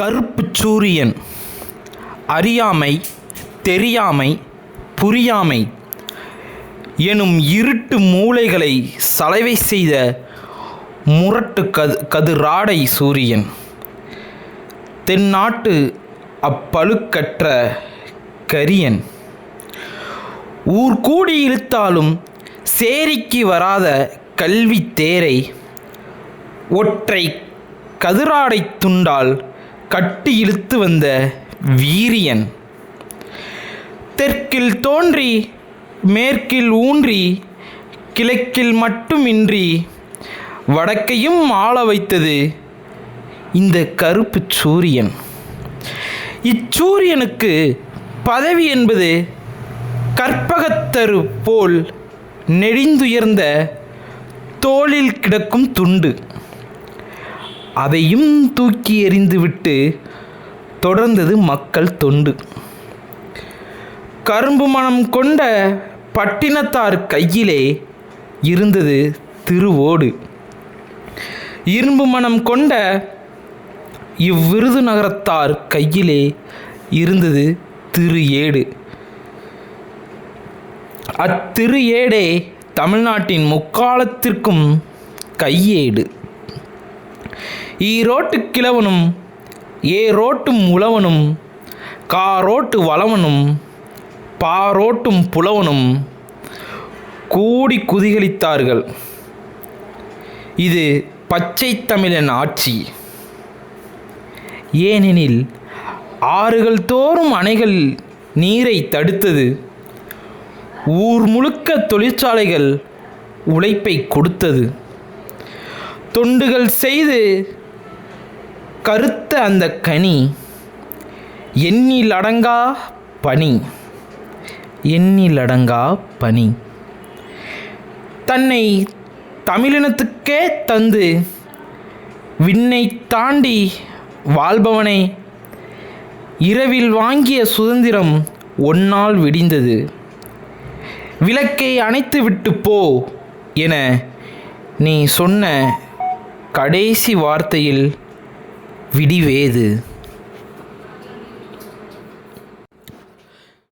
கருப்புச் சூரியன். அறியாமை தெரியாமை புரியாமை எனும் இருட்டு மூளைகளை சலவை செய்த முரட்டு கது கதிராடை சூரியன். தென்னாட்டு அப்பழுக்கற்ற கரியன். ஊர் கூடி இழுத்தாலும் சேரிக்கு வராத கல்வி தேரை ஒற்றை கதிராடை துண்டால் கட்டி இழுத்து வந்த வீரியன். தெற்கில் தோன்றி மேற்கில் ஊன்றி கிழக்கில் மட்டுமின்றி வடக்கையும் ஆள வைத்தது இந்த கருப்பு சூரியன். இச்சூரியனுக்கு பதவி என்பது கற்பகத்தரு போல் நெடிந்துயர்ந்த தோளில் கிடக்கும் துண்டு. அதையும் தூக்கி எறிந்துவிட்டு தொடர்ந்தது மக்கள் தொண்டு. கரும்பு மனம் கொண்ட பட்டினத்தார் கையிலே இருந்தது திருவோடு. இரும்பு மனம் கொண்ட இவ்விருது நகரத்தார் கையிலே இருந்தது திரு ஏடு. அத்திரு ஏடே தமிழ்நாட்டின் முக்காலத்திற்கும் கையேடு. ஈரோட்டு கிழவனும் ஏரோட்டும் உழவனும் காரோட்டு வளவனும் பாரோட்டும் புலவனும் கூடி குதிகளித்தார்கள். இது பச்சை தமிழன் ஆட்சி. ஏனெனில் ஆறுகள் தோறும் அணைகள் நீரை தடுத்தது. ஊர் முழுக்க தொழிற்சாலைகள் உழைப்பை கொடுத்தது. தொண்டுகள் செய்து கருத்த அந்த கனி எண்ணில் அடங்கா பனி எண்ணில் அடங்கா பனி. தன்னை தமிழினத்துக்கே தந்து விண்ணை தாண்டி வாழ்பவனை இரவில் வாங்கிய சுதந்திரம் ஒன்னால் விடிந்தது. விளக்கை அணைத்து விட்டு போ என நீ சொன்ன கடைசி வார்த்தையில் விடிவேது.